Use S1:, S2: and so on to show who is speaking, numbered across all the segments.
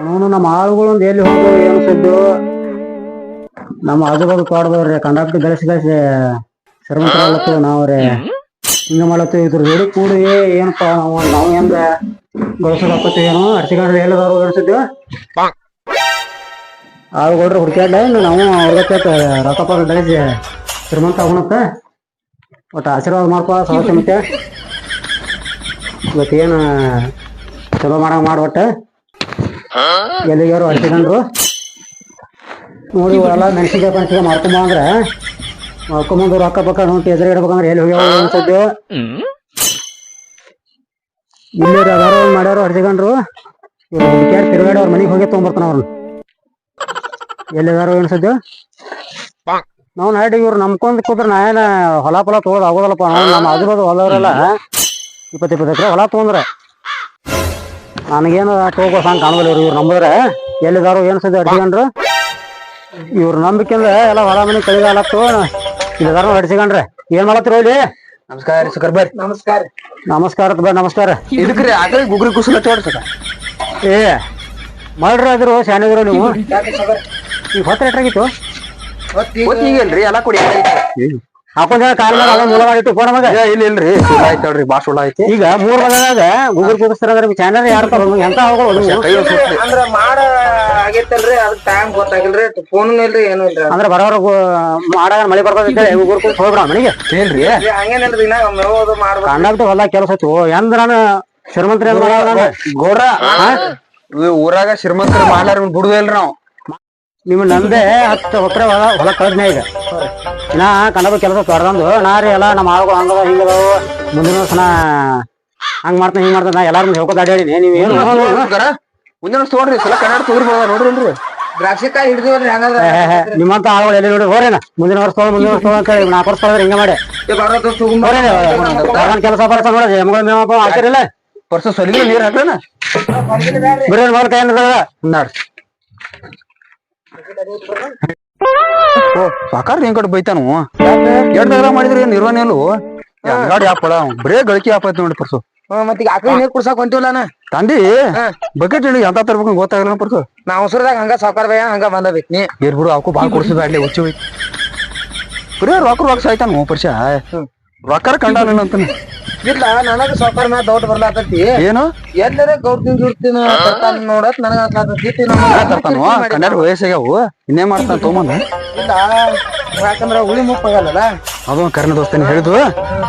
S1: ಅವನು ನಮ್ಮ ಆಳುಗಳು ಎಲ್ಲಿ ಹೋದ್ರು ಏನು ಸುದ್ದು ನಮ್ಮ ಆಜುಬಾಜು ಕಂಡಕ್ಟ್ ಬೆಳೆಸಿ ಗಳಿಸಿ ಗಳಿಸಿ ನಾವು ನಾವ್ರಿ ಹಿಂಗ ಮಾಡತ್ತು ಇದ್ರ ಜೋಡಿ ಕೂಡಿ ಏನಪ್ಪ ನಾವು ನಾವು ಹೆಂಗ ಗಳಿಸೋದಕ್ಕತ್ತು ಏನು ಅರ್ಸಿಕೊಂಡ್ರೆ ಎಲ್ಲದಾರು ಗಳಿಸಿದ್ವಿ ಆಳುಗಳ್ರಿ ಹುಡುಕ್ಯಾಡ ನಾವು ಅವ್ರಿಗೆ ರೊಕ್ಕ ಪಕ್ಕ ಗಳಿಸಿ ಶ್ರೀಮಂತ ಆಗೋಣತ್ತ ಒಟ್ಟು ಆಶೀರ್ವಾದ ಮಾಡ್ಕೋ ಸಮಸ್ಯೆ ಮತ್ತೆ ಇವತ್ತೇನು ಚಲೋ ಮಾಡಂಗ ಮಾಡ್ಬಿಟ್ಟ. ಎಲ್ಲಿಗಾರು ಅಂಟಿಕೊಂಡ್ರು. ನೋಡಿ ಎಲ್ಲ ಮೆಣಸಿನ್ಕಾಯಿ ಪಣಸಿನ್ಕಾಯಿ ಮಾಡ್ಕೊಂಬ ಅಂದ್ರೆ ಮಾರ್ಕೊಂಬಂದು ರೊಕ್ಕ ಪಕ್ಕ ನೋಡಿ ಎದುರು ಇಡ್ಬೇಕಂದ್ರೆ ಎಲ್ಲಿ ಹೋಗ್ಯಾವ ಅನ್ಸದ್ದು ಇಲ್ಲಿ ಅದಾರ ಮಾಡ್ಯಾರು ಇವ್ರು ಹುಡುಕ್ಯಾರ ತಿರುಗಾಡಿ ಅವ್ರ ಮನೆಗೆ ಹೋಗಿ ತೊಗೊಂಬರ್ತಾನ ಅವ್ರನ್ನ. ಎಲ್ಲಿದಾರು ಅನ್ಸದ್ದು ನಾವು ನೈಟ್ ಇವ್ರು ನಂಬ್ಕೊಂಡ್ ಕೂತ್ರ ನಾ ಏನ ಹೊಲ ಪೊಲ ತೊಗೊಳ್ ಆಗೋದಲ್ಲಪ್ಪ. ನಮ್ಮ ಆಜು ಹೊಲವರೆಲ್ಲ ಇಪ್ಪತ್ತು ಇಪ್ಪತ್ತು ಹೊಲ ತೊಗೊಂಡ್ರೆ. ನನಗೇನು ತಗೋ ಸಾಂಗ್ ಕಾಣೋದಿಲ್ಲ ಇವ್ರು ಇವ್ರು ನಂಬಿದ್ರೆ. ಎಲ್ಲಿದಾರು ಏನು ಸದ್ಯ ಅಡ್ಸಿಕೊಂಡ್ರು ಇವ್ರ ನಂಬಿಕೆಂದ್ರೆ ಎಲ್ಲ ಹೊಲ ಮನೆ ಕಳಿಗಾಲತ್ತು ಇಲ್ಲಿದಾರು ಅಡ್ಸಿಕೊಂಡ್ರೆ ಏನ್ ಮಾಡತ್ತೀರಿ ಇಲ್ಲಿ?
S2: ನಮಸ್ಕಾರ ರೀ ಸುಕರ್ ಬರ್ರಿ. ನಮಸ್ಕಾರ.
S1: ನಮಸ್ಕಾರ ಬ ನಮಸ್ಕಾರ.
S2: ಇದಕ್ರಿ ಆಕಳಿ ಗುಗ್ರಿ ಕುಸುಲ ತೋಡ್ಸಕ
S1: ಏ ಮಾಡ್ರಿ ಅದ್ರು ಶಾನಿದ್ರು ನೀವು? ಈಗ ಹೊತ್ತ ಎಟ್ರಾಗಿತ್ತು
S2: ಈಗಲ್ರಿ ಎಲ್ಲ ಕೊಡಿ.
S1: ಹಾಕೊಂಡ್ ಕಾಲ ಮೇಲೆ ಅದ ಮೂಲ ಮಾಡಿಟ್ಟು ಫೋನ್ ಮಗ
S2: ಇಲ್ಲ ಇಲ್ರಿ ಸುಳ್ಳ ಆಯ್ತು ನೋಡ್ರಿ ಬಾ ಸುಳ್ಳ ಐತಿ
S1: ಈಗ ಮೂರ್ ಬದಲಾಗ ಗುಗುರ್ ಕುದಿಸ್ತಾರ ಚಾನಲ್ ಯಾರು ಎಂತ.
S3: ಅಂದ್ರ ಮಾಡ ಆಗೈತಲ್ರಿ ಅದಕ್ಕೆ ಟೈಮ್ ಗೊತ್ತಾಗಿಲ್ರಿ ಫೋನ್ ಇಲ್ರಿ ಏನು ಇಲ್ರಿ.
S1: ಅಂದ್ರೆ ಬರೋರು ಮಾಡಾಗ ಮಳೆ ಬರ್ತದೆ ಗುಗುರ್ ಕುದಿಸ್ ಹೋಗ್ಬಿಡ ಮನೆಗೆ?
S2: ಏನ್ರಿ?
S3: ಹಂಗೇನಿಲ್ರಿ ಇನ್ನ ಮೇವು ಮಾಡ್ಬೇಕು
S1: ಕಂಡಾಗ್ತು ಹೊಲ ಕೆಲಸ ಐತಿ ಓ ಎಂದ್ರ ನಾನು? ಶ್ರೀಮಂತರ
S2: ಗೌಡ್ರ? ಊರಾಗ ಶ್ರೀಮಂತರ ಮಾಡ್ಲಾರ ಬಿಡುದೇ ಇಲ್ರಿ ನಾವು.
S1: ನಿಮ್ಮ ನಂದೆ ಹತ್ತು ಎಕರೆ ಹೊಲ ಹೊಲ ಕಳೆದ್ನೆ ಈಗ. ನಾ ಕನ್ನಡ ಕೆಲಸ ತೊಡ್ದಂದು ನಾ ರೀ ಎಲ್ಲ ನಮ್ಮ ಆಳುಗಳು ಹಂಗದ ಹಿಂಗದ ಮುಂದಿನ ವರ್ಷ ನಾ ಹಂಗ್ ಹಿಂಗ ಹಿಂಗ್ ಮಾಡ್ತಾನೆ ನಾ ಎಲ್ಲಾರು ಹೋಗೋದು ಅಡ್ಯಾಡಿನಿ ನೀವ್ ಏನು
S2: ಮುಂದಿನ ವರ್ಷ ನೋಡ್ರಿ ಸಲ ಕನ್ನಡ ತೋರಿ ಬರೋದ ನೋಡ್ರಿ
S3: ದ್ರಾಕ್ಷಿಕಾಯಿ ಹಿಡಿದಿವ್ರಿ ಹಂಗದ.
S1: ನಿಮ್ಮಂತ ಆಳುಗಳು ಎಲ್ಲಿ ನೋಡಿ ಹೋರೇನ? ಮುಂದಿನ ವರ್ಷ ತೊಗೊಳ್ ಮುಂದಿನ ವರ್ಷ ತೊಗೊಳ್ ಅಂತ ಹೇಳಿ ನಾಲ್ಕು ವರ್ಷ ತೊಗೊಳ್ರಿ ಹಿಂಗ ಮಾಡಿ. ಹೋರೇನ ಕೆಲಸ ಬರ್ತಾ ನೋಡ್ರಿ ಎಮ್ಗಳ ಮೇವಪ್ಪ ಹಾಕಿರಿಲ್ಲ
S2: ವರ್ಷ ಸಲಿಗೆ ನೀರ್ ಹಾಕ್ರನ
S1: ಮಗಳ ಕೈ
S2: ನಾಡ್ರಿ. ಓ ಸಾಕಾರ ಏನ್ ಕಡೆ ಬೈತಾನು? ಎರಡ್ ದಗಲ ಮಾಡಿದ್ರಿ ನಿರ್ವಹಣೆ ಅಲ್ಲೂ? ಅಂಗಾಡಿ ಆಪಳ ಬರೇ ಗಳಿಕೆ ಆಪೈತ್ ನೋಡಿ ಪರ್ಸು.
S3: ಮತ್ತೀಗ ಆಕಳಿ ನೀರ್ ಕುಡ್ಸಾಕ್ ಹೊಂಟಿವಲ್ಲ ನಾ
S2: ತಂದಿ ಬಕೆಟ್ ಹೇಳಿ ಎಂತ ತರ್ಬೇಕು ಗೊತ್ತಾಗಲ್ಲ ಪರ್ಸು.
S3: ನಾ ಅವಸರದಾಗ ಹಂಗ ಸಾಕಾರ ಬಯ ಹಂಗ ಬಂದ ನೀ.
S2: ನೀರ್ ಬಿಡು ಅವಕ್ಕೂ ಬಾಳ್ ಕೊಡ್ಸಿದ ಹುಚ್ಚು ಹೋಯ್ತು. ಬರೇ ರೊಕ್ಕ ರೊಕ್ಕ ಸಾಯ್ತಾನು ಪರ್ಸ. ರೊಕ್ಕರ ಕಂಡಾನ ಅಂತಾನೆ.
S3: ಇಲ್ಲ ನನಗ ಸಾವ್ಕಾರ ಮ್ಯಾಲ ಡೌಟ್ ಬರ್ಲಾತೈತಿ.
S2: ಏನು?
S3: ಎಲ್ಲರ ಗೌರ್ತಿನ ಜುಡ್ತಿನ ತರ್ತಾನ ನೋಡತ್ ನನಗ ಅನ್ಸಾತೈತಿ
S2: ತರ್ತಾನೋ ಕನ್ನಡ ವಯಸ್ಸಾಗ್ಯಾವು. ಇನ್ನೇ ಮಾಡ್ತಾನ ತೊಗೊಂಬಂದ?
S3: ಇಲ್ಲ ಯಾಕಂದ್ರ ಹುಳಿ ಮುಪ್ಪಾಗಲ್ಲ
S2: ಅದು ಕರ್ಣ ದೋಸ್ತನ ಹೇಳಿದ್ವು.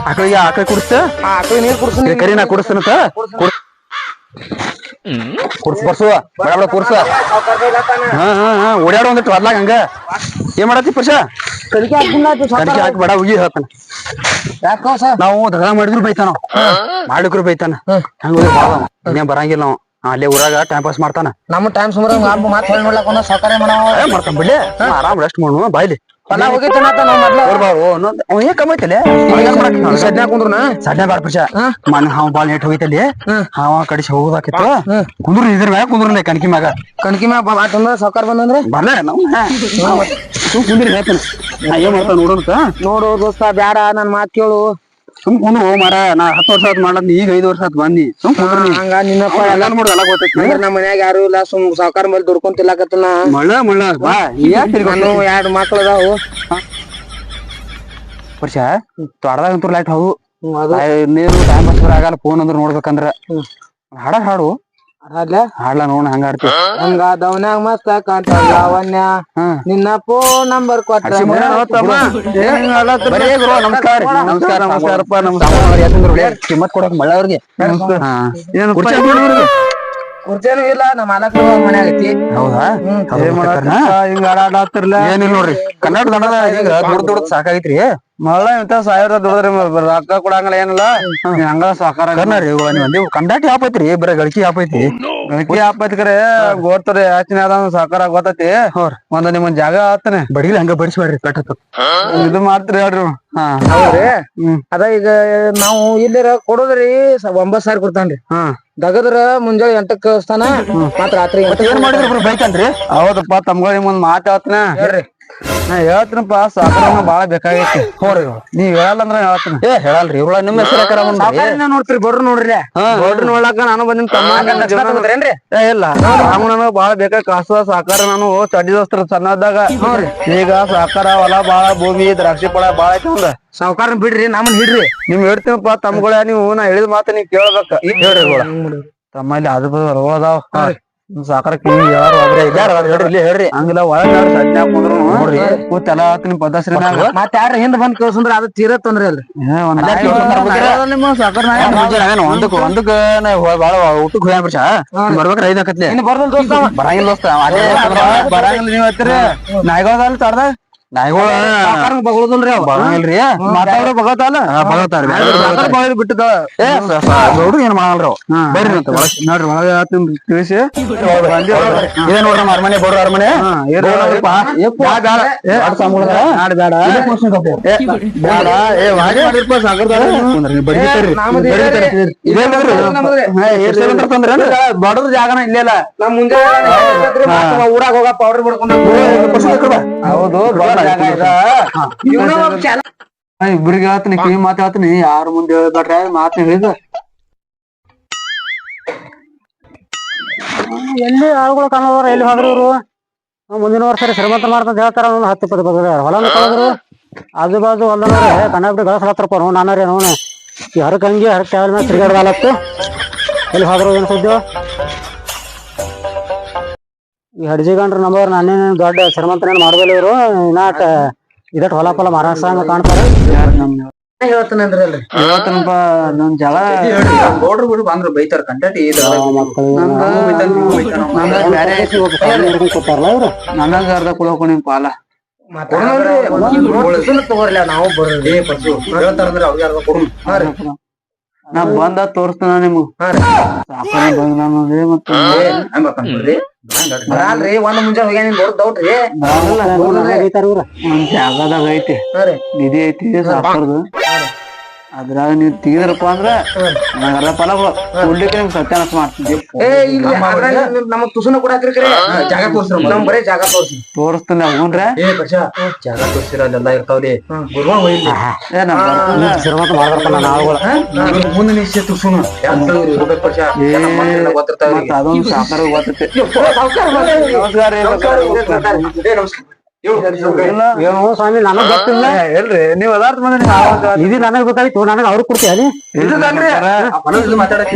S2: ಆಕಳಿಗೆ ಆಕಳ ಕುಡಿಸ್ತ
S3: ಆ ಆಕಳಿ ನೀರ್ ಕುಡ್ಸ
S2: ಕರಿ ನಾ ಕುಡಿಸ್ತೇನಂತ. ಕುಡ್ಸ್ ಬರ್ಸುವ ಬಡ ಬಡ ಕುರ್ಸ. ಹಾ ಹಾ ಹಾ ಓಡಾಡ ಒಂದಿಟ್ಟು ಅದ್ಲಾಗ ಹಂಗ. ಏನ್ ಮಾಡತ್ತಿ ಪರ್ಷ? ಕಡಿಕೆ ಹಾಕಿ ಬಡ ಉಗಿ ಹೇಳ್ತಾನ. ನಾವು ದಗ ಮಾಡಿದ್ರು ಬೈತಾನ. ಮಾಡಿದ್ರು ಬೈತಾನ. ಹಂಗ ಇನ್ನೇನ್ ಬರಂಗಿಲ್ಲ ನಾವು. ಅಲ್ಲೇ ಊರಾಗ ಟೈಮ್ ಪಾಸ್ ಮಾಡ್ತಾನ.
S3: ನಮ್ಮ ಟೈಮ್ ಸುಮಾರು ಮಾತು ಹೇಳಿ ನೋಡ್ಲಾಕ
S2: ಏ ಮಾಡ್ತಾನ ಬಿಡ್ಲಿ. ಆರಾಮ್ ರೆಸ್ಟ್ ಮಾಡು ಬಾಯ್ಲಿ.
S3: ಹೊಲ ಹೋಗಿತ್ತನ ನಾವ್ ಮೊದ್ಲ.
S2: ಅವ ಏನ್ ಕಮ್ಮೈತಲೆ
S3: ಸದ್ಯ ಕುಂದ್ರನ?
S2: ಸಡ್ನೆ ಬಾರ ಪರ್ಷ ಮನ್ ಹಾವ್ ಬಾಳ್ ನೆಟ್ ಹೋಗಿತ್ತಲ್ಲಿ ಹಾವ ಕಡಿಸಿ ಹೋಗೋದಾಕಿತ್ತು. ಕುಂದ್ರು ಇದ್ರ ಮ್ಯಾಗ ಕುಂದ್ರು ಕಣಕಿ ಮ್ಯಾಗ.
S3: ಕಣಕಿ ಮ್ಯಾಗ ಬಾತಂದ್ರ ಸಾವ್ಕಾರ ಬಂದಂದ್ರ?
S2: ಬರ್ಲ ನಾವು ಸುಮ್ ಕುಂದ್ರಿ ಹೇಳ್ತಾನೆ. ನಾ ಏನ್ ಮಾಡ್ತಾನ ನೋಡೋಣ
S3: ನೋಡು ದೋಸ್ತ ಬ್ಯಾಡ ನನ್ ಮಾತ್ ಕೇಳು.
S2: ಸುಮ್ ಕುನು ಹೋಗ್ ಮಾರ ನಾ ಹತ್ತು ವರ್ಷ ಆತ್ ಮಾಡ್ಲಕ್ ಈಗ ಐದು ವರ್ಷ ಆತ್ ಬಂದಿ. ಸುಮ್
S3: ಹಂಗ ನಿನ್ನಪ್ಪ
S2: ಎಲ್ಲ ನೋಡು ಎಲ್ಲ ಗೊತ್ತೈತಿ
S3: ಅಂದ್ರ ನಮ್ಮ ಮನ್ಯಾಗ ಯಾರು ಇಲ್ಲ ಸುಮ್ ಸಾವ್ಕಾರ ಮೇಲೆ ದುಡ್ಕೊಂಡ್ ತಿಲ್ಲಾಕತ್ತನ
S2: ಮಳ್ಳ ಮಳ್ಳ ಬಾ
S3: ನಾನು ಎರಡ್ ಮಕ್ಳು ಅದಾವು.
S2: ವರ್ಷ ತೋಟದಾಗ ಅಂತೂ ಲೈಟ್
S3: ಅದು.
S2: ನೀರು ಟೈಮ್ ಆಗಲ್ಲ ಫೋನ್ ಅಂದ್ರೆ ನೋಡ್ಬೇಕಂದ್ರ. ಹಾಡ ಹಾಡು.
S3: ಅದ್ಲ
S2: ಹಾಡ್ಲ ನೋಡ್ ಹಂಗ ಆಡ್ತಿ
S3: ಹಂಗ ದವನ್ಯಾಗ ಮಸ್ತ ಕಾಂತ ಲಾವಣ್ಯ ನಿನ್ನ ಫೋನ್ ನಂಬರ್ ಕೊಟ್ಟ
S2: ನಮಸ್ಕಾರ ನಮಸ್ಕಾರ ನಮಸ್ಕಾರಪ್ಪ ನಮಸ್ಕಾರ ಕಿಮ್ಮತ್ ಕೊಡಕ್ ಮಳ್ಳ ಅವ್ರಿಗೆ
S3: ಕುರ್ಚೇನು ಇಲ್ಲ ನಮ್ಮ ಮಾಲಕ್ರು ಮನ್ಯಾಗ ಐತಿ
S2: ಹೌದಾ?
S1: ಹಿಂಗ ಆಡಾಡ್ತಿರ್ಲ
S2: ಏನಿಲ್ಲ ನೋಡ್ರಿ ಕನ್ನಡ ದಂಡದ ಈಗ ದೊಡ್ಡ ದೊಡ್ಡ ಸಾಕಾಗೈತ್ರಿ
S1: ಮಳ್ಳ ಇಂತ ಸಾವಿರ ದುಡದ್ರಿ ರೊಕ್ಕ ಕೊಡಂಗಿಲ್ಲ ಏನಿಲ್ಲ. ಹಂಗ ಸಾಕಾರ
S2: ನೀವು ಕಂಡಾಟಿ ಆಪೈತ್ರಿ ಬರೀ ಗಳಿಕೆ ಆಪೈತಿ
S1: ಗಳಿಕೆ ಆಪತ್ ಕರೆ ಗೋರ್ತರಿ ಯಾಚನೆ ಅದ ಸಾಕಾರ ಗೊತ್ತೈತಿ. ಒಂದ್ ನಿಮ್ಮ ಜಾಗ ಆತನೆ.
S2: ಬಡಿಲಿ ಹಂಗ ಬಡಿಸ್ಬೇಡ್ರಿ ಕಟ್ಟತ್ತು
S1: ಇದು ಮಾಡ್ತೀರಿ ಹೇಳ್ರಿ
S2: ಹಾ.
S3: ಹೌದ್ರಿ? ಅದ ಈಗ ನಾವು ಇಲ್ಲಿರ ಕೊಡೋದ್ರಿ ಒಂಬತ್ ಸಾವಿರ ಕೊಡ್ತಾನ್ರಿ. ದಗದ್ರ ಮುಂಜಾನೆ ಎಂಟಕ್ ಸ್ಥಾನ ಮಾತ್ರ ರಾತ್ರಿ
S2: ಏನ್ ಮಾಡಿದ್ರಿ ಬೈತಾನ್ರಿ
S1: ಹೌದಪ್ಪ ತಮ್ಗಳ ಮುಂದ್ ಮಾತಾಡ್ತಾನೆ
S3: ಹೇಳ್ರಿ.
S4: ನಾ ಹೇಳ್ತೀನಪ್ಪ ಸಾಕಾರ ಬಾಳ ಬೇಕಾಗೈತಿ. ಹೋರಿ ನೀವ್ ಹೇಳಲ್ಲ ಅಂದ್ರ ಹೇಳ್ತೀನಿ. ಏ ಹೇಳಲ್ರಿ ಇವ್ಳ ನಿಮ್ಮ ಹೆಸರು
S3: ನೋಡ್ತೀರಿ ಬಡ್ರು ನೋಡ್ರಿ.
S4: ಬಡ್ರು ನೋಡ್ಲಾಕ ನಾನು ಬಂದಿನ ತಮ್ಮ ಏ ಇಲ್ಲ. ನಾನು ನನಗ ಬಾಳ ಬೇಕಾ ಕಾಸು ಸಾಕಾರ ನಾನು ಚಡ್ಡಿ ದೋಸ್ತರ ಸಣ್ಣದಾಗ ಈಗ ಸಾಕಾರ ಹೊಲ ಬಾಳ ಭೂಮಿ ದ್ರಾಕ್ಷಿ ಪಳ ಬಾಳ ಐತಿ ಅಂದ್ರ
S3: ಸಾವ್ಕಾರನ್ ಬಿಡ್ರಿ ನಮ್ಮನ್ ಹಿಡ್ರಿ.
S4: ನಿಮ್ ಹೇಳ್ತೀನಪ್ಪ ತಮ್ಗಳ ನೀವು ನಾ ಹೇಳಿದ ಮಾತ ನೀವ್ ಕೇಳ್ಬೇಕ. ಹೇಳ್ರಿ ಇಲ್ಲಿ ತಮ್ಮಲ್ಲಿ ಅದು ಬರೋದಾವ ಅದಾವ ಸಾಕಾರ ಕಿವಿ ಯಾರು ಹೋದ್ರೆ ಹೇಳ್ರಿ ಹೇಳ್ರಿ ಹಂಗಿಲ್ಲ ಒಳಗ ಸಜ್ಜ ಕುಂದ್ರು ನೋಡ್ರಿ. ಕೂತ್ ಎಲ್ಲ ನಿಮ್ ಪದಶ್ರೀನಾಗ
S3: ಮತ್ತ ಯಾರ ಹಿಂದ್ ಬಂದ್ ಕೇಳ್ಸಂದ್ರ ಅದು ತೀರ ತೊಂದ್ರೆ ಅಲ್ರಿ
S4: ಏ, ಒಂದ್ ನಾಯಿ ನಿಮ್ಮ ಸಾಕಾರ ಒಂದಕ್ಕೆ ಒಂದಕ್ಕೆ ಬಾಳ ಊಟಕ್ಕೆ ಹೋಗ್ಯಾನ ಬಿಡ್ಸ? ಬರ್ಬೇಕ್ರ ಐದ್. ಬರಂಗಿಲ್ಲ ದೋಸ್ತ ಬರಂಗಿಲ್ಲ ನೀವ್ ಹತ್ತಿರ ನಾಯಿಗಳ
S3: ಜಾಗ ಬಗಳದಲ್ರಿ ಅವ.
S4: ಬರಂಗಿಲ್ರಿ ಮಾತಾಡ್ರ ಬಗತಾಲ ಬಗತಾರ ಬಿಟ್ಟದ. ಏನ್ ಮಾಡಲ್ರಿ. ಬರ್ರಿ ಅಂತ ನೋಡ್ರಿ ಒಳಗ ಹೇಳ್ತೀನಿ ತಿಳಿಸಿ. ಇದೇ ನೋಡ್ರಿ ನಮ್ಮ ಅರಮನೆ ಬೋಡ್ರ ಅರಮನೆ. ನಾಡ್ ಬೇಡ ಏ, ಬೇಡ ಏ ವಾಡಿ ಮಾಡಿರ್ಪ ಸಾಗರದಾಗ ಕುಂದ್ರಿ, ಬಡ್ಗಿ ತರ್ರಿ.
S3: ನಮ್ದು
S4: ಬಡ್ಗಿ ತರ್ರಿ.
S3: ಇದೇನ್ರಿ?
S4: ಇದೇನ್ರಿ?
S3: ನಮ್ದು ಇದೆ.
S4: ಹೇ, ಎಷ್ಟ್ ಜನ ತರ್ತಂದ್ರಿ ಏನ್ರಿ? ಬಡವ್ರ ಜಾಗನ ಇಲ್ಲೇ ಇಲ್ಲ.
S3: ನಮ್ ಮುಂಜಾನೆ ಊರಾಗ ಹೋಗ ಪೌಡರ್ ಬಿಡ್ಕೊಂಡ್
S4: ಹೌದು ಇಬ್ರಿಗೆ ಹೇಳ್ತೀನಿ ಕಿವಿ ಮಾತು ಹೇಳ್ತೀನಿ. ಯಾರ ಮುಂದೆ ಹೇಳ್ಬೇಡ್ರ? ಮಾತು ಹೇಳಿದ
S1: ಎಲ್ಲಿ ಆಳುಗಳು ಕಾಣೋದ್ರ ಎಲ್ಲಿ ಹೋದ್ರು ಇವ್ರು ಮುಂದಿನ ವರ್ಷ ಶ್ರೀಮಂತ ಮಾಡ್ತಂತ ಹೇಳ್ತಾರ ಒಂದು ಹತ್ತು ಇಪ್ಪತ್ತು ಬದಲ ಹೊಲನ ಕಳೆದ್ರು. ಆಜು ಬಾಜು ಕಣ್ಣ ಕಣ್ಣಾಬಿಟ್ಟು ಗಳಸ್ಲತ್ತರಪ್ಪ ನಾವು ನಾನಾರಿ ನೋವು ಈ ಹರಕ್ ಹಂಗೆ ಹರಕ್ ಟ್ಯಾವಲ್ ಮೇಲೆ ತಿರ್ಗಾಡ್ದಾಲತ್ತು ಎಲ್ಲಿ ಹೋದ್ರು ಏನು ಸುದ್ದಿ ಈ ಹಡ್ಜಿಗಂಡ್ರು ನಂಬರ್ ನಾನೇನು ದೊಡ್ಡ ಶ್ರೀಮಂತನೇನು ಮಾಡೋದಿಲ್ಲ ಇವರು ಇನ್ನಾಟ ಇದಟ್ ಹೊಲ ಫಲ ಮಹಾರಾಷ್ಟ್ರ ಕಾಣ್ತಾರೆ.
S4: ನನ್ ಜಗಳ. ನೋಡ್ರಿ ಬಿಡು ಬಂದ್ರು ಬೈತಾರ ಕಂಟಟಿ
S1: ಕೂತಾರಲ್ಲ ಇವ್ರು
S4: ನನಗ ಅರ್ಧ ಕುಳ್ಕೊಂಡಿ ಪಾಲ.
S3: ತಗೋರ್ಲ ನಾವು ಬರ್ರಿ
S4: ನಾ ಬಂದ ತೋರಿಸ್ತಾನ ನಿಮ್ಗ. ಬಂದ್ ನನ್ನದೇ ಮತ್ತೆ.
S3: ಬರಲ್ರಿ ಒಂದ್ ಮುಂಜಾನೆ ಹೋಗ್ಯಾನ ನಿಮ್ ದೊಡ್ಡ ಡೌಟ್ ರೀ.
S1: ಬೈತಾರ ಇವ್ರು.
S4: ಒಂದ್ ಜಾಗದಾಗ ಐತಿ. ನಿಧಿ ಐತಿ ಸಾಕಾರ್ದು ಅದ್ರಾಗ ನೀವ್ ತೆಗಿದ್ರಪ್ಪ ಅಂದ್ರ ನನಗ್ ಅರ್ಧ ಫಲ ಕೊಡ್ಲಿಕ್ಕೆ ನಿಮ್ಗೆ ಮಾಡ್ತೀನಿ.
S3: ಏ ಇಲ್ಲ ಅದ್ರಾಗ ನಿಮ್- ನಮಗ್ ತುಸುನ ಕೊಡಾಕ್ರಿ ಕರೆ ಜಾಗ ತೋರ್ಸ್ರಿ. ನಮ್ ಬರೇ ಜಾಗ ತೋರ್ಸಿ
S4: ತೋರಿಸ್ತಾನೆ ಅವನ್ರೆ
S3: ಏ ಪಕ್ಷ ಜಾಗ ತೋರ್ಸಿರ ಅಲ್ಲೆಲ್ಲ ಇರ್ತಾವ್ರಿ. ಗುರುವಾ ಹೋಯ್ಲಿ
S4: ಏ ನಮ್ಮ ಬರ್ತೀನಿ.
S1: ಶ್ರೀಮಂತ ಮಾಡ್ಬೇಕಪ್ಪ ನಾನು ಆಳುಗಳು
S3: ಮುಂದೆ ನಿಶ್ಚಯ ತುಸುನ. ಇರ್ಬೇಕು ಪಕ್ಷ
S4: ಮತ್ತ್ ಅದೊಂದು ಸಾಕಾರ ಗೊತ್ತೈತಿ. ನಮಸ್ಕಾರ.
S1: ಏನು ಸ್ವಾಮಿ ನನಗ್ ಗೊತ್ತಿಲ್ಲ.
S4: ಏ, ಇಲ್ರಿ ನೀವ್ ಅದಾರ್ಥ ಬಂದ್ರೆ
S1: ಇದು ನನಗ್ ಬೇಕಾಗಿತ್ತು ನನಗ್ ನೀ?
S4: ಇದ್ದದಲ್ರಿ?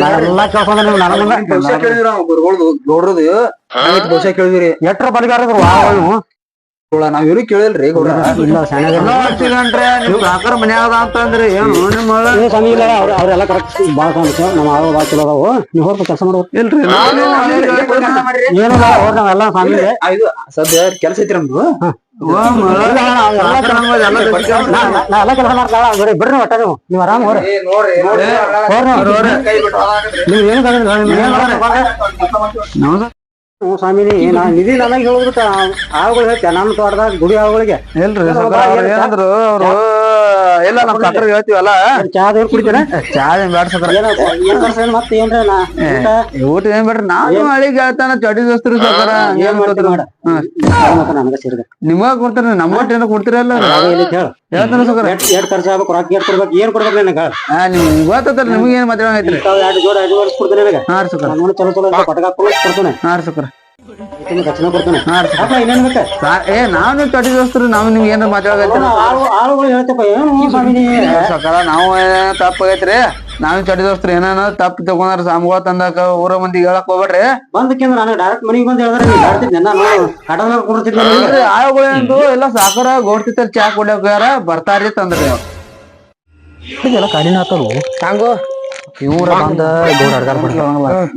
S1: ನಾನೆಲ್ಲ ಕೇಳ್ಕೊಂಡ ನೀವು ನನಗ
S4: ಬಹುಶಃ ಕೇಳಿದಿರಿ
S1: ಎಟ್ರ ಬಲಿಗಾರದ್ರು
S4: ನಾವ್ ಇವ್ರಿಗೆ ಕೇಳಿಲ್ರಿ ನಿಮ್ ಸಾಕಾರ ಮನ್ಯಾಗ ಅಂತಂದ್ರಿ ಏನು ನಿಮ್ಮ
S1: ಸ್ವಾಮಿ ಇಲ್ಲ ಅವ್ರ ಅವ್ರೆಲ್ಲ ಕರೆಕ್ಟ್ ಭಾಳ ಕಾಣಿಸ್ತು ನಮ್ಮ ಆಳು ಭಾಳ ಚಲೋ ಅದಾವು. ನೀವು ಹೋಗ್ಬೇಕು ಕೆಲಸ ಮಾಡ್ಬೇಕು
S4: ಇಲ್ರಿ
S1: ಏನು ಅವ್ರ ನಾವೆಲ್ಲ ಸ್ವಾಮಿ
S4: ಇದು ಸದ್ಯ ಕೆಲಸ ಐತಿ ನಮ್ದು.
S1: ನಾ ಎಲ್ಲ ಕೆಲಸ ಮಾಡ್ತಾಳ. ಬರ್ರಿ ಬರ್ರಿ ಒಟ್ಟ ನೀವು. ನೀವು ಆರಾಮ್ ಹೋರಿ ಹೋರಿ ನೀವು ಏನು ಹ್ಞೂ ಸ್ವಾಮಿನಿ ನಾ ನಿಧಿ ನನಗೆ ಹೇಳಿದ್ಬಿಟ್ಟು ಆಳುಗಳು ಹೇಳ್ತೆ ನಮ್ಮ ತೋಟದಾಗ ಗುಡಿ ಆಳುಗಳಿಗೆ.
S4: ಇಲ್ರಿ ಅವ್ರ್ ಏನಂದ್ರು ಅವ್ರು ಇಲ್ಲ ನಮ್ ಸಾಕಾರ ಹೇಳ್ತೀವಲ್ಲ?
S1: ಚಾದ ಏನ್ ಕುಡಿತೀರ?
S4: ಚಾ ಏನ್ ಬೇಡ ಸಾಕಾರ
S1: ಮತ್ತೆ ಏನ್ರ ನಾ ಊಟ?
S4: ಏನ್ ಬೇಡ್ರಿ? ನಾನು ಹಳಿ ಹೇಳ್ತಾನ ಚಡಿ ದೋಸ್ತರು ಸಾಕಾರ
S1: ಏನ್ ಮಾಡ. ನನಗೆ ಸೇರಿದೆ?
S4: ನಿಮಗ ಕೊಡ್ತೀರಿ ಏನೋ ಕೊಡ್ತೀರಲ್ಲ ಹೇಳ್ತಾನ ಸಾಕಾರ
S1: ಎಷ್ಟ್ ಖರ್ಚು ಆಗ್ಬೇಕು ರೊಕ್ಕ ಎಷ್ಟ್ ಕೊಡ್ಬೇಕು ಏನ್ ಕೊಡ್ಬೇಕು ನನಗೆ?
S4: ನಿಮ್ ಗೊತ್ತಲ್ಲ ನಿಮ್ಗೆ ಏನ್ ಮಾತಾಡಂಗೈತ್ರಿ
S1: ಎರಡು ಜೋಡ ಐದು ವರ್ಷ ಕೊಡ್ತೇನೆ
S4: ಹಾ ಸಾಕಾರ
S1: ಚಲೋ ಚಲೋ ಪಟಕ ಕೊಡ್ತೇನೆ.
S4: ಹಾ ಸಾಕಾರ ಏ ನಾವು ಚಡಿ ದೋಸ್ತರು ನಾವು ನಿಮ್ಗೆ ಏನಾರ
S1: ಮಾತಾಡಬೇಕು ಆಳುಗಳು
S4: ಸಕಾರ ನಾವು ತಪ್ಪ ಆಗೈತ್ರಿ. ನಾವ್ ಚಡಿ ದೋಸ್ತರು ಏನೇನ ತಪ್ಪ ತಗೊಂಡಾರ ಸಾಮಗಳ ತಂದಾಕ ಊರ ಮಂದಿ ಹೇಳಕ್ ಹೋಗ್ಬೇಡ್ರಿ.
S1: ಬಂದಕ್ಕಿಂತ ನಾನು ಡೈರೆಕ್ಟ್ ಮನೆಗೆ ಬಂದು ಹೇಳಿದ್ರೆ
S4: ಎಲ್ಲ ಸಾಕಾರ ಗೋಡ್ತಿತ್ತಾರ ಚಾ ಕುಡಿಯೋಕ ಬರ್ತಾರ್ರಿ ಬರ್ತಾರಿ ತಂದ್ರಿ.
S1: ಎಲ್ಲ ಕಡಿನ ಆತಲ್ವ
S3: ಹಂಗೋ
S1: ಇವ್ರ ಬಂದ ಗೌಡ ಅಡ್ಗಾರ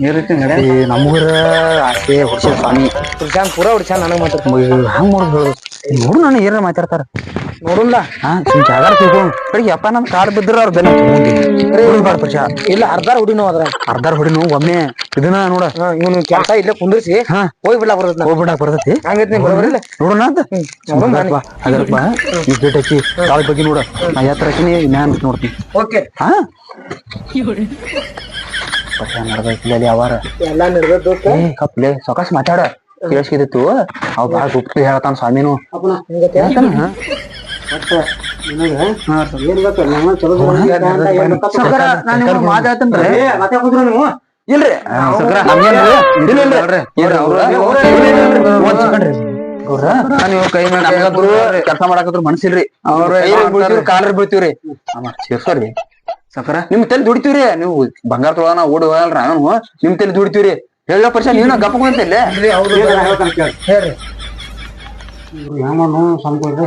S4: ಈ ರೀತಿ ನಡೆ.
S1: ನಮ್ಮೂರ ಆಸೆ ಹುಡ್ಸಿದ ಸ್ವಾಮಿ
S3: ಹುಡ್ಸ್ಯಾನ್ ಪೂರಾ ಹುಡ್ಸ್ಯಾನ್ ನನಗ್ ಮಾತ್ರ
S1: ಹಂಗ ಮಾಡೋದು ಹೇಳು ನೋಡು ನಾನು ಏನಾರ ಮಾತಾಡ್ತಾರ
S3: ನೋಡುಲ್ಲ
S1: ಹಾ ಸುಮ್ ಜಾಗ ತಿಳ್ಕೊಂಡು ಕಡೆಗೆ ಅಪ್ಪ ನಮ್ ಕಾಡ್ ಬಿದ್ರ ಅವ್ರ ಬೆನ್ನ ತಗೊಂಡಿ ಪರಿಚಯ
S3: ಇಲ್ಲ ಅರ್ಧಾರ್ ಹುಡಿ ನಾವು ಅದ್ರ
S1: ಅರ್ಧಾರ್ ಹೊಡಿ ನಾವು ಒಮ್ಮೆ ಇದನ್ನ ನೋಡ
S3: ಇವನು ಕೆಲಸ ಇಲ್ಲೇ ಕುಂದ್ರಿಸಿ
S1: ಹಾ
S3: ಹೋಗಿ ಬಿಡ್ಲಾ ಬರ್ತದ
S1: ಹೋಗ್ಬಿಡಾಕ್ ಬರ್ತೈತಿ
S3: ಹಂಗೈತಿ ನೀವು ಬರೋಬರಿಲ್ಲ
S1: ನೋಡೋಣ ಅಂತ
S3: ನೋಡೋಣ ಬನ್ನಿ.
S1: ಹಾಗಾರಪ್ಪ ಈ ಡೇಟ್ ಹಚ್ಚಿ ಕಾಳ ಬಗ್ಗೆ ನೋಡ ನಾ ಯಾತ್ರ ಹಾಕಿನಿ ನ್ಯಾನ್ ನೋಡ್ತೀನಿ
S3: ಓಕೆ
S1: ಹಾ ಪಟ್ಟ ನಡ್ದೈತಿ ಅಲ್ಲಿ ಅವಾರ
S3: ಎಲ್ಲಾ ನಡೆದದ್ದು
S1: ಏ ಕಪ್ಲೆ ಸಾವಕಾಶ ಮಾತಾಡ.
S4: ಕೇಳಿಸ್ಕಿದಿತ್ತು ಅವ್ ಬಾಳ ಗುಪ್ತ ಹೇಳ್ತಾನ ಸ್ವಾಮಿನು. ಮಾತಾಡ್ತೇನ್ರಿ.
S1: ಮತ್ತೆ ಕುಂದ್ರು ನೀವು?
S4: ಇಲ್ರಿ. ಕೈ ಕೆಲಸ ಮಾಡಕತ್ರ ಮನ್ಸಿಲ್ರಿ. ಅವ್ರ ಬೀಳ್ತೀವ್ರಿ ಕಾಲರ್ ಬೀಳ್ತೀವ್ರಿ. ಸೇರ್ಸೋರಿ. ಸಕರ? ನಿಮ್ ತಲೆ ದುಡಿತೀವ್ರಿ. ನೀವು ಬಂಗಾರ ತೊಗೊಳನ ಓಡ್ ಹೋಗಲ್ರ ನಾನು. ನಿಮ್ ತಲೆ ದುಡಿತೀವ್ರಿ. ಹೇಳ ಪರ್ಸ ನೀವ್
S1: ಕೇಳಿ.
S3: ಹೇಳ್ರಿ.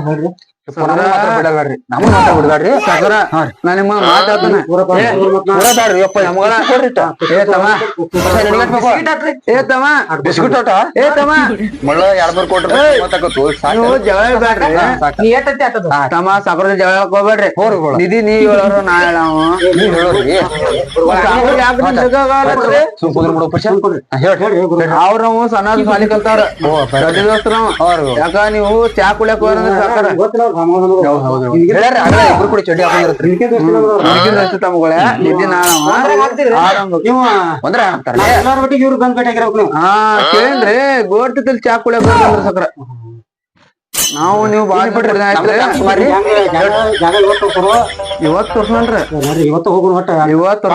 S1: ಹೇಳ್ರಿ.
S4: ನಾ
S1: ನಾ-
S3: ನೀ
S4: ನಿಧಿ ನೀವ್ ಹೇಳೋರು ನಾ ಹೇಳಾವ ನೀವ್ ಹೇಳೋರಿ. ಅವ್ರ ನಾವು ಸಣ್ಣ ಸಾಲಿ ಯಾಕ ನೀವು ಚಾ ಕುಡಿಯಕ್ ಹೋಗ್ರಿ ಇಬ್ರು ಕೂಡ ಚಡ್ಡಿ ಹಾಕೊಂಡಿರ್ತೀರಿ ನಾನವ
S1: ನೀವು
S4: ಒಂದ್ರ ಅಂತಾರ
S1: ಎಲ್ಲಾರ ಒಟ್ಟಿಗೆ ಇವ್ರು ಬಂದ್ ಭೇಟಿ ಆಗಿರ್ಬೇಕು ನೀವು.
S4: ಹಾ ಕೇಳ್ರಿ. ಗೋಡ್ತದಲ್ಲಿ ಚಾ ಹೋಗ್ರಿ ಸಕ್ರ. ನಾವು ನೀವು ಬಾಳ್
S1: ಜಾಗ ಇವತ್ತು ಇವತ್ತು ಹೋಗೋಣ ಒಟ್ಟ.
S4: ಇವತ್ತು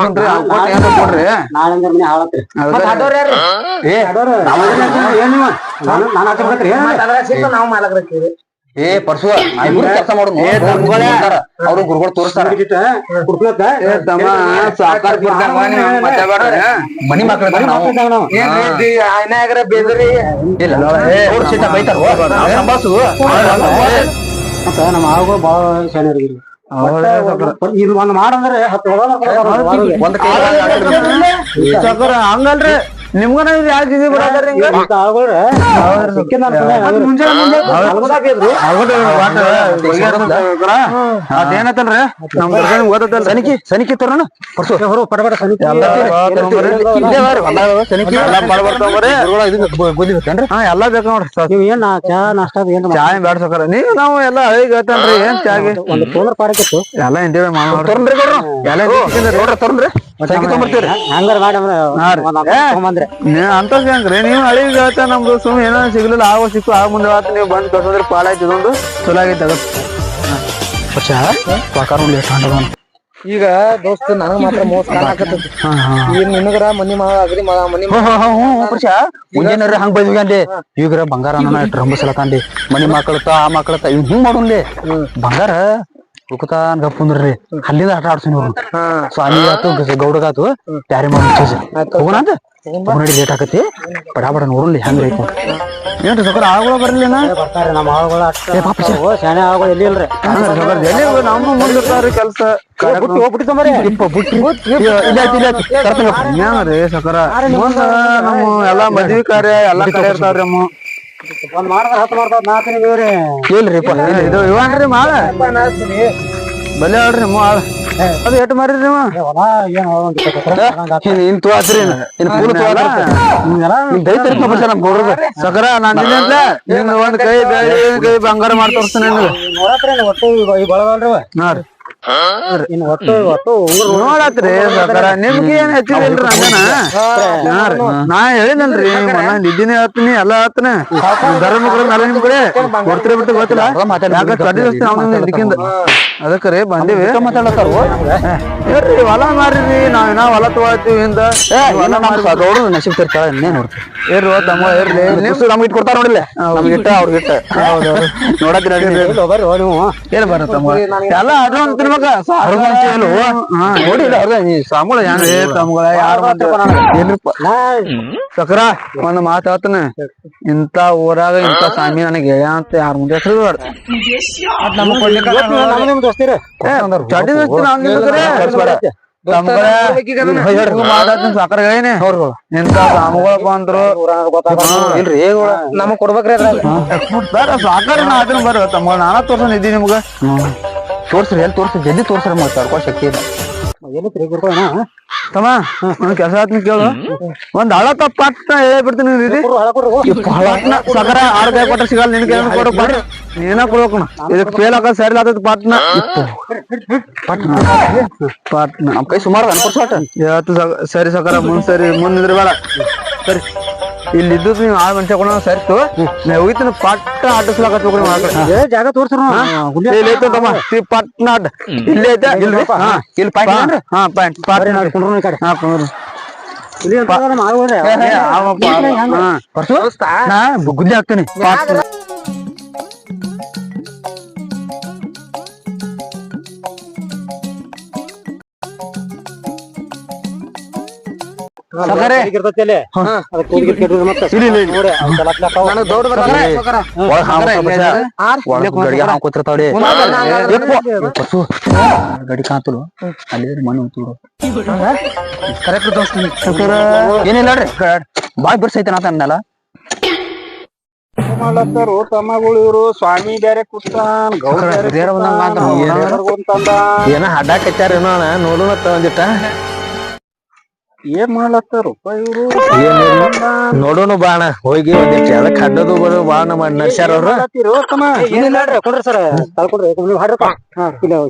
S4: ಕೊಡ್ರಿ.
S1: ನಾಳೆಂದ ಮನೆ ಹಾಳತ್ರಿ.
S4: ಏ
S1: ನಾನು
S3: ನಾವು ಮಾಲಕರತ್ತೀವಿ
S4: ಏ ಪರ್ಸು ಕೆಲಸ ಮಾಡು ಅವ್ರು ಗುರುಗಳು ತೋರಿಸ್ತಾರ. ಮನಿ
S3: ಬೇದ್ರಿ.
S4: ಇಲ್ಲ ಬೈತಾರ.
S1: ಮತ್ತ ನಮ್ಮ ಬಾಳ. ಒಟ್ಟ ಇದು ಒಂದ್ ಮಾಡಂದ್ರೆ ಹತ್ತು
S4: ಹಂಗಲ್ರಿ ನಿಮ್ಗನ ಇದು ಯಾಕೆ ಇದು? ಅದೇನತ್ತಲ್ರಿ? ನಮ್ ಓದತ್ತಲ್ಲ ಸನಿಕಿ ಸನಿಕಿ ತರೋಣ
S1: ಪಡಬಡ
S4: ಎಲ್ಲಾ ಬೇಕ ನೋಡ್ರಿ.
S1: ಏನ್ ಚಾ ನಾಷ್ಟ ಏನ್
S4: ಚಾ ಸಕರ. ನೀವು ನಾವು ಎಲ್ಲ ಹಳಿಗೆ ಹೇಳ್ತಾನ್ರಿ ಏನ್ ಚಾಗಿ
S1: ಒಂದು ಟೋಲರ್ ಪಾಡಕಿತ್ತು
S4: ಎಲ್ಲ ಇಂತೇವೆ ತೊಗೊಂಡ್ರಿ ಎಲ್ಲ ನೋಡ್ರಿ ತೊಗೊಂಡ್ರಿ ಸೈಕಿ ತೊಗೊಂಬರ್ತೀವ್ರಿ
S1: ಹಂಗಾರ ಮಾಡಿ ಅಂದ್ರೆ
S4: ಅಂತ ಹೆಂಗ್ರಿ ನೀವು ಹಳಿಗೆ ಹೇಳ್ತಾ ನಮ್ದು ಸುಮ್ ಏನೋ ಸಿಗ್ಲಿಲ್ಲ ಆಗ ಸಿಕ್ಕು ಆ ಮುಂದೆ ಆತ ನೀವು ಬಂದು ಕಳ್ಸೋದ್ರೆ ಪಾಲ ಆಯ್ತು ಇದೊಂದು ಚಲೋ ಆಗೈತೆ ಅದ. ಲೇಟ್
S3: ಈಗ ದೋಸ್ತ ನನಗ ಮಾತ್ರ ಮೋಸ ಕಾಣಕತ್ತೈತಿ ಈಗ ನಿನಗರ ಮನಿ ಮಾ ಅಗ್ರಿ ಮಾ ಮನಿ
S4: ಪಕ್ಷ ಮುಂಜಾನೆ ಹಂಗ್ ಬೈದ್ವಿ ಈಗರ ಬಂಗಾರ ರಂಬಸಲತಾಂಡಿ ಮನಿ ಮಕ್ಕಳತ್ತ ಆ ಮಕ್ಕಳತ್ತ ಇವ್ ಹಿಂಗ್ ಮಾಡೋನ್ಲಿ ಬಂಗಾರ ಉಕುತ ಗಪ್ಪುಂದ್ರಿ ಅಲ್ಲಿಂದ ಆಟ ಆಡ್ಸಿನ ಸ್ವಾಮಿ ಆತು ಗೌಡಗಾತು ತಯಾರಿ ಮಾಡಿ ಹೋಗೋಣ ಅಂತ ನೋಡಿ ಲೇಟ್ ಆಗತಿ ಬಡ ಬಡ ನೋಡಲಿ ಹೆಂಗ್ ಐತಿ ಏನ್ರಿ ಸಕರ ಬರಲಿಲ್ಲ ಬರ್ಲಿಲ್ಲ
S1: ಬರ್ತಾರೆ ನಮ್ಮ ಆಳುಗಳು ಅಷ್ಟ. ಶಾಣೆ ಆಳುಗಳು ಎಲ್ಲಿ ಇಲ್ರಿ
S4: ನಮ್ಮ ಮುಂದಿರ್ತಾರ ಕೆಲ್ಸ.
S1: ಬಿಟ್ಟು ಹೋಗ್ಬಿಟ್ಟು ತೊಂಬರಿ
S4: ಏನ್ರಿ ಸಕರ ಮುಂದ ನಮ್ಮ ಎಲ್ಲಾ ಮದ್ವಿ ಕಾರ್ಯ ಎಲ್ಲಾ ಕಡೆ ಇರ್ತಾವ್ರಿ ನಮ್ಮ.
S1: ಒಂದ್ ಮಾಡಿದ್ರೆ ಹತ್ತು ಮಾಡ್ತಾವ್ ನಾಲ್ಕು ನೀವ್ರಿ
S4: ಇಲ್ಲ ಇದು ಇವನ್ರಿ ಮಾಳ ಬಲ್ಲೆ ಹೇಳ್ರಿ ನಿಮ್ಮ ಆಳ. ಅದು ಎಟ್ ಮಾರಿ ನೀವು ಇನ್ ತುವಾತ್ರಿ ಇನ್ ಫುಲ್
S1: ನಿಮ್ಗೆಲ್ಲ
S4: ನಿಮ್ ಹುಡುಗ ಸಕರ ನಾನ್ ದಿನ ನಿನ್ ಒಂದ್ ಕೈ ಕೈ ಬಂಗಾರ ಮಾಡಿ ತೋರಿಸ್ತಾನೆ ನಿಮ್ಗೆ
S1: ನೋಡತ್ರಿ ಒಟ್ಟು ಬಳಗಲ್ರಿ
S4: ಹಾ ರೀ ನೋಡತ್ರಿ ಸಕರ ನಿಮ್ಗೆ ಏನ್. ನಾ ಹೇಳಿನಲ್ರಿ ಮನ ನಿದ್ದಿನೇ ಹತ್ತೀನಿ ಎಲ್ಲ ಹತ್ತನ? ಧರ್ಮಗಳು ಮೇಲೆ ನಿಮ್ ಕಡೆ ಕೊಡ್ತಿರ ಬಿಟ್ಟು ಗೊತ್ತಿಲ್ಲ? ಯಾಕ ಅದಕ್ಕೆ ರೀ ಬಂದಿವಿ. ಮಾತಾಡತ್ತಾರ ಹೇಳ್ರಿ ಹೊಲ ಮಾರಿರಿ ನಾವ್ ಏನ ಹೊಲ ತಗೊಳ್ತೀವಿ ಹಿಂದ. ಹೊಲ ಗೌಡ ನಶೀಬ್ ತಿರ್ತಾಳ ಇನ್ನೇ ನೋಡ್ತೀವಿ ಏರ್ರಿ ತಮ್ಮ ಏರ್ಲಿ ನೀವು ನಮ್ಗೆ ಇಟ್ಟು ಕೊಡ್ತಾರ ನೋಡಿಲ್ಲ? ನಮ್ಗೆ ಇಟ್ಟ ಅವ್ರಿಗೆ ಇಟ್ಟ. ನೋಡಕ್ ಏನ್
S1: ಬರ್ರಿ ತಮ್ಮ.
S4: ಏನ್ ಎಲ್ಲ ಅಡ್ವಾನ್ಸ್ ತಿನ್ಬೇಕ. ನೋಡಿಲ್ಲ ಅವ್ರದ ನೀ ಸಾಮೂಳ ಹೆಂಗ್ ಏ ತಮ್ಗಳ ಯಾರು ಏನ್ರಿಪ್ಪ ಸಕ್ರ ಒಂದ್ ಮಾತ್ ಹೇಳ್ತಾನ. ಇಂತ ಊರಾಗ ಇಂತ ಸ್ವಾಮಿ ನನಗೆ ಗೆಳೆಯ ಅಂತ ಯಾರ ಮುಂದೆ ಹೆಸರು
S1: ನಮ್ಮ
S3: ನಮಗ್ ಕೊಡ್ಬೇಕ್ರಿ
S4: ಸಾಕಾರ ನಾ ಅದನ್ನ ಬರ್ರ ತಮ್ಮ ನಾನ ತೋರ್ಸನ್ ಇದ್ದೀನಿ ನಿಮ್ಗ. ತೋರ್ಸ್ರಿ ಎಲ್ಲಿ ತೋರ್ಸ್ರಿ? ಜಲ್ದಿ ತೋರ್ಸ್ರಿ ಮತ್ತೆ ತಡ್ಕೋ ಶಕ್ತಿ ಇಲ್ಲ. ತಮ್ಮ, ಒಂದ್ ಕೆಲಸ ಆತ್ನ ಕೇಳು. ಒಂದ್ ಹಳಕ ತಪ್ಪ ಹೇಳಿ ಬಿಡ್ತೀನಿ ನಿಧಿ
S1: ಹಳ ಕೊಡ್ರಿ
S4: ಪಟ್ನ ಸಕರ ಆರ್ ಕೈ ಕೊಟ್ರೆ ಸಿಗಲ್ಲ ನಿನ್ ಕೈ ಕೊಡು ನೀನ ಕೊಡ್ಬೇಕು ಇದಕ್ ಫೇಲ್ ಆಗ ಸರಿ ಆತದ ಪಟ್ನ. ಪಟ್ನ. ಪಟ್ನ. ನಮ್ ಕೈ ಸುಮಾರು ಸರಿ ಸಕರ ಮುಂದ್ ಸರಿ, ಮುಂದ್ ನಿಂದ್ರಿ ಬೇಡ ಸರಿ.
S5: ಇಲ್ಲಿ ಇದ್ದು ನೀವು ಆ ಮನುಷ್ಯ ಕೂಡ ಸರಿತು ನಾ ಹೋಗಿತ್ತು ಪಟ್ಟ ನೀವು
S1: ಏ ಜಾಗ ತೋರ್ಸ್ರು
S5: ಇಲ್ಲಿ ಐತೆ ತಮ್ಮ ಈ ಪಟ್ನ ಅಡ್ಡ ಇಲ್ಲಿ ಐತೆ ಇಲ್ಲಿ ಹಾ. ಇಲ್ಲಿ ಪಾಯಿಂಟ್ ಹಾ ಪಾಯಿಂಟ್. ಪಾಟ್
S1: ಈ ಕಡೆ.
S5: ಹಾ ಕುಂದ್ರು.
S1: ಇಲ್ಲಿ ಅಂತ ನಮ್ಮ ಆಳ್ಗೋದೆ.
S5: ಏ, ಏ, ಅವಪ್ಪ, ಹಾ. ಪರ್ಸು? ನಾ ಗುದ್ಲಿ ಹಾಕ್ತೀನಿ. ಗಡಿ ಕಾತಲು ಅಲ್ಲಿ. ಮಣ್ಣು ಉತ್ತುಡು ಏನಿಲ್ಲ ನೋಡ್ರಿ ಬಾಯ್ ಬಿರ್ಸೈತೆ ನಾತ ಅನ್ನಲ್ಲ
S6: ಮಾಡ್ಲತ್ತಾರು ತಮ್ಮಗಳು ಇವ್ರು ಸ್ವಾಮಿ ಬೇರೆ ಕೂತಾನ್ ಗೌಡ ಬೇರೆ.
S5: ಏನ ಏನೋ ಅಣ್ಣ ನೋಡೋಣ ಒಂದಿಟ್ಟ.
S6: ಏನ್ ಮಾಡ್ಲತ್ತಾರಪ್ಪ ಇವ್ರು?
S5: ನೋಡೋಣ ಬಾಣ ಹೋಗಿ ಒಂದಿಟ್ಟು ಅದಕ್ಕೆ ಹಡ್ಡದು ಬಾಣ ಮಾಡಿ ನಡ್ಸ್ಯಾರ ಅವ್ರ.
S6: ಮಾಡ್ಲತ್ತೀರೋ
S1: ಕೊಡ್ರಿ ಸರ್ ಕಳ್ಕೊಡ್ರಿ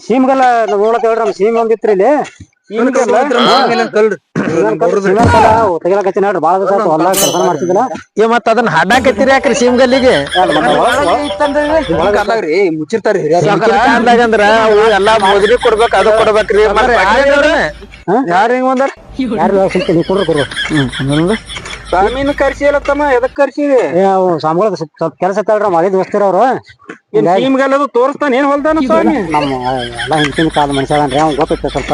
S1: ಸೀಮ್ಗೆಲ್ಲ ನೋಡಕ್ ಹೇಳ್ರಿ ನಮ್ ಸೀಮ್ ಒಂದಿತ್ರಿ ಇಲ್ಲಿ.
S5: ಮತ್ತ ಅದನ್ನ ಹಡ್ಡ ಕತ್ತಿರಿ ಯಾಕ್ರಿ ಸಿಮ್ಗಲ್ಲಿಗೆ
S6: ಮುಚ್ಚಿರ್ತಾರಿ
S5: ಅಂದ್ರ ಅವು ಎಲ್ಲಾ ಮೋದ್ರಿ ಕೊಡ್ಬೇಕ ಅದು ಕೊಡ್ಬೇಕ್ರಿ
S6: ಯಾರ ಹೆಂಗ್ ಬಂದಾರ?
S1: ಯಾರು ಸಿಗ್ತೀನಿ ನೀವು ಕೊಡ್ರಿ ಕೊಡ್ರಿ.
S6: ಸ್ವಾಮಿನ ಕರ್ಸಿಯಲ್ಲ ತಮ್ಮ ಎದಕ್ ಕರ್ಸಿರಿ?
S1: ಏ ಅವು ಸ್ವಾಮಿಗಳ ಸ್ವಲ್ಪ ಕೆಲಸ ಮಳಿ ದೋಸ್ತಿರ ಅವ್ರು.
S6: ತೋರಿಸ್ತಾನ ಏನ್ ಹೊಲ್ದಾನ ಸ್ವಾಮಿ?
S1: ನಮ್ಮ ಎಲ್ಲ ಹಿಂದಿನ ಕಾಲ ಮನುಷ್ಯ ಅವ್ನ್ ಗೊತ್ತೈತೆ ಸ್ವಲ್ಪ.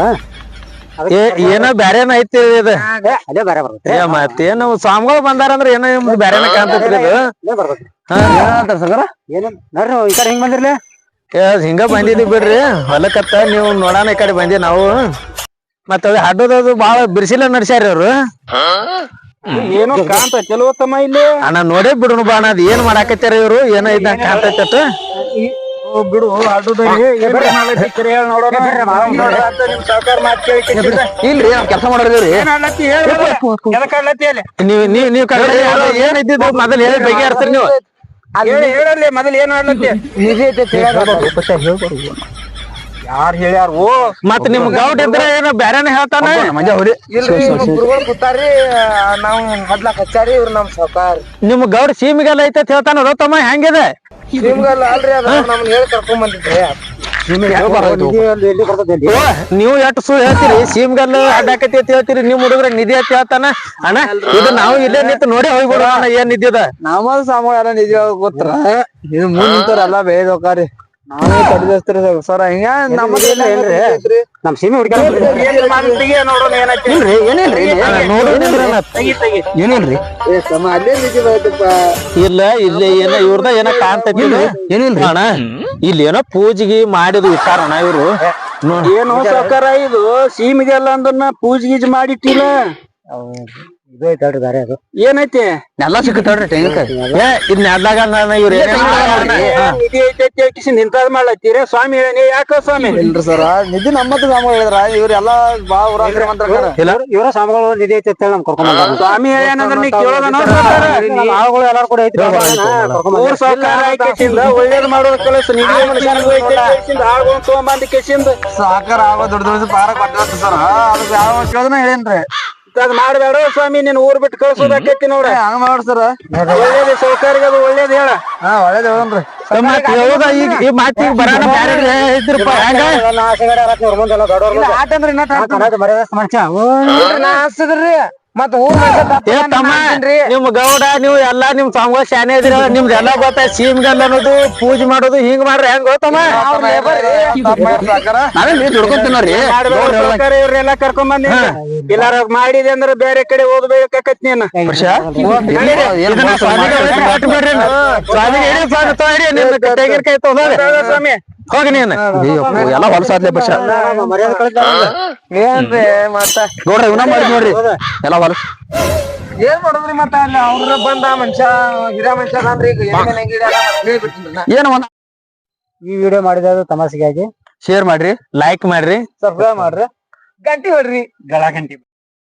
S5: ಏನೋ ಬ್ಯಾರೇನ ಐತಿ ಇದು.
S1: ಸ್ವಾಮಿಗಳು ಅದೇ ಬೇರೆ ಬರ್ತೈತೆ
S5: ಏ ಮತ್ತೇನು ಸ್ವಾಮಿಗಳು ಬಂದಾರಂದ್ರ ಏನೋ ನಿಮ್ದು ಬ್ಯಾರೇನ ಕಾಣ್ತೈತಿ ಇದು?
S1: ಅದೇ ಬರ್ತೈತೆ
S5: ಹಾ ಏನಂತಾರ ಸಗರ?
S1: ಏನು ನೋಡ್ರಿ ಈ ಕಡೆ ಹಿಂಗ್ ಬಂದಿರ್ಲಿ?
S5: ಹಿಂಗ ಬಂದಿದ್ವಿ ಬಿಡ್ರಿ. ಹೊಲಕತ್ತ ನೀವು ನೋಡಾನ ಈ ಕಡೆ ಬಂದಿ ನಾವು. ಮತ್ತ ಹಡ್ಡದದು ಬಾಳ ಬಿರ್ಸಿಲ್ಲ ನಡ್ಸ್ಯಾರ ಇವ್ರು
S6: ಏನೋ ಕಾಣ್ತ ಚಲೋ ತಮ್ಮ ಇಲ್ಲಿ.
S5: ಅಣ್ಣ ನೋಡೇ ಬಿಡುನು ಬಾಣ ಅದ್ ಏನ್ ಮಾಡಾಕತ್ತಾರ ಇವ್ರು? ಏನೋ ಇದ್ದಂಗ ಕಾಣ್ತೈತ
S6: ಓ, ಬಿಡು ಮಾಡ್ಲತ್ತಿ.
S5: ಇಲ್ರಿ ನಾವ್ ಕೆಲಸ ಮಾಡೋದ್ರಿ ನೀವ್ ನೀವ್ ನೀವ್ ಏನ್ ಇದ್ದಿದ್ದು ಮೊದಲ್ ಹೇಳಿ ಬಗೆಹರಿಸ್ತೀರಿ ನೀವು
S6: ಹೇಳಿ ಹೇಳಲ್ಲಿ ಮೊದಲು ಏನ್ ಆಡ್ಲತ್ತಿ ಯಾರ್ ಹೇಳ್ಯಾರ? ಓ
S5: ಮತ್ ನಿಮ್ ಗೌಡ್ ಇದ್ರ ಏನು ಬ್ಯಾರೇನ ಹೇಳ್ತಾನ? ಮಜಾ ಹೊಡಿ
S6: ಗುರುಗಳು ಕೂತಾರಿ ನಾವ್ ಮೊದ್ಲಾಕ್ ಹಚ್ಚಾರಿ ಇವ್ರು ನಮ್ ಸಾವ್ಕಾರ್
S5: ನಿಮ್ ಗೌಡ್ ಸೀಮಿಗೆಲ್ಲ ಐತೆ ಹೇಳ್ತಾನ ರೋತಮ್ಮ ಹೆಂಗಿದೆ?
S6: ನಿಮ್ಗಲ್ಲ ಅಲ್ರಿ ಅದ ನಮ್ನ ಹೇಳಿ ಕರ್ಕೊಂಡ್ ಬಂದಿದ್ರೆ?
S5: ನೀವು ಎಷ್ಟು ಸುಳ್ಳು ಹೇಳ್ತೀರಿ? ಸೀಮ್ಗಲ್ಲ ಅಡ್ಡಾಕತಿ ಅಂತ ಹೇಳ್ತೀರಿ? ನಿಮ್ ಹುಡುಗ್ರ ನಿಧಿ ಅಂತ ಹೇಳ್ತಾನ? ಅಣ್ಣ ಇದು ನಾವು ಇಲ್ಲೇ ನಿಂತು ನೋಡಿ ಹೋಗ್ಬಿಡೋಣ ಅಣ್ಣ ಏನ್ ಅದ
S6: ನಮ್ಮ ಸಾಮಾನ್ಯ ನಿಧಿ ನಿಜ ಗೊತ್ತರ ಇದು ಮುಂದೆ ನಿಂತಾರ ಎಲ್ಲ ಬೇಯ್ದ ಹೋಗಾರಿ ನಾವೇ ತಡಿದಸ್ತ್ರಿ ಸರ್ ಹಿಂಗ
S1: ಏನ್ರಿ? ನಮ್ ಸೀಮೆ
S5: ಇಲ್ಲ ಇಲ್ಲಿ ಏನ ಇವ್ರದ ಏನ ಕಾಣ್ತೈತಿ ಏನಿಲ್ರಿ ಅಣ್ಣ ಇಲ್ಲಿ ಏನೋ ಪೂಜೆಗೆ ವಿಚಾರ ಅಣ್ಣ ಇವ್ರು
S6: ಏನು ಸಾವ್ಕಾರ ಇದು ಸೀಮಿಗೆಲ್ಲ ಅಂದ್ರ ಪೂಜೆ ಗೀಜ್ ಮಾಡಿಟ್ಟಿಲ್ಲ
S1: ಇದು ಐತೆ ಹೇಳ್ರಿ ಬೇರೆ ಅದು.
S5: ಏನೈತಿ? ನೆಲ್ಲ ಸಿಕ್ಕತ್ತವ್ರಿ ತೆಂಗಿನಕಾಯಿ. ಏ ಇದ್ ನೆಲ್ದಾಗ ಇವ್ರ
S6: ನಿಧಿ ಐತೈತಿ ಕಿಸಿ ನಿಂತಾದ್ ಮಾಡ್ಲತ್ತೀರ ಸ್ವಾಮಿ ಹೇಳಿ ಯಾಕ ಸ್ವಾಮಿ? ಇಲ್ರಿ ಸರ ನಿಧಿ ನಮ್ಮದು ಸಾಮ ಹೇಳಿದ್ರ ಇವ್ರೆಲ್ಲ ಬಾ
S5: ಇಲ್ಲ
S1: ಇವರ ಸಾಮಗಳು ನಿಧಿ ಐತೆ ಅಂತ ಹೇಳಿ ನಮ್ ಕರ್ಕೊಂಡ್
S6: ಸ್ವಾಮಿ ಏನಂದ್ರ ನೀ ಕೇಳೋದ
S1: ನಮ್ಮ ಆಳುಗಳು ಎಲ್ಲಾರು ಕೂಡ ಐತಿ
S6: ಊರ ಸಹಕಾರ ಒಳ್ಳೇದ್ ಮಾಡೋದ್ ಕೆಲಸ ನಿಧಿ ಆಳ್ಗೊಂಡ್ ತಗೊಂಬಂದ್ ಕೆಸಿಂದ
S5: ಸಾಕಾರ ಆಗೋ ದೊಡ್ಡ ದೊಡ್ಡ ಪಾರ ಕೊಟ್ಟ ಸರ್. ಅದಕ್ಕೆ ಯಾವ ಕೇಳಿದ್ರೆ ಹೇಳೇನ್ರಿ.
S6: ಅದ್ ಮಾಡ್ಬೇಡ ಸ್ವಾಮಿ ನಿನ್ ಊರ್ ಬಿಟ್ಟು ಕಳ್ಸೋದಾಕೈತಿ ನೋಡ
S5: ಹಂಗ ಮಾಡ್ಸರ ಸರ್.
S6: ಒಳ್ಳೇದ್ ಸೌಕರ್ಯ ಅದು ಒಳ್ಳೇದ್ ಹೇಳ.
S5: ಹಾ ಒಳ್ಳೇದ್ ಹೇಳನ್ರಿ ಈ ಮಾತಿಗೆ ಬರೋಣ ಬ್ಯಾರೆ ಐತ್ರಿಪ್ಪ ಹೆಂಗ?
S6: ಆಟಂದ್ರ
S1: ಮನುಷ್ಯ ಓ,
S6: ನಾ ಮತ್
S5: ನಿಮ್ ಗೌಡ ನೀವು ಎಲ್ಲಾ ನಿಮ್ ತಮ್ಮ ಶಾನೆ ಇದ್ರ ನಿಮ್ದ ಎಲ್ಲಾ ಗೊತ್ತ ಸೀಮ್ಗಲ್ ಅನ್ನೋದು ಪೂಜೆ ಮಾಡೋದು ಹಿಂಗ್ ಮಾಡ್ರಿ ಹೆಂಗ್ ಗೊತ್ತಮ್ಮ?
S6: ಇವ್ರೆಲ್ಲ ಕರ್ಕೊಂಡ್ ಬಂದಿ ಇಲ್ಲಾರ ಮಾಡಿದೆ ಅಂದ್ರ ಬೇರೆ ಕಡೆ ಓದ್ಬೇಕಾಕತ್ ನೀನ್. ಸ್ವಾಮಿ.
S5: ಹೋಗಿ ನೀನ್. ಎಲ್ಲ ಹೊಲಸಾದ್ಲೆ ಬಸ್
S1: ಮರ್ಯಾದೆ ಕಳ್ದ
S6: ಏನ್ರಿ ಮತ್ತ?
S5: ನೋಡ್ರಿ ಇವನ ಮಾಡಿ ನೋಡ್ರಿ. ಎಲ್ಲ ಹೊಲಸ್
S6: ಏನ್ ಮಾಡುದ್ರಿ ಮತ್ತ ಅಲ್ಲಿ? ಅವ್ರ ಬಂದ ಮನುಷ್ಯ ಗಿಡ ಮನುಷ್ಯ ಅದಾನ್ರಿ ಈಗ.
S5: ಏನ ಒಂದ್
S1: ಈ ವಿಡಿಯೋ ಮಾಡಿದ ತಮಾಷೆಗಾಗಿ.
S5: ಶೇರ್ ಮಾಡ್ರಿ ಲೈಕ್ ಮಾಡ್ರಿ.
S6: ಸಬ್ಸ್ಕ್ರೈಬ್ ಮಾಡ್ರಿ. ಗಂಟಿ ಹೊಡ್ರಿ.
S1: ಗಳ ಗಂಟಿ.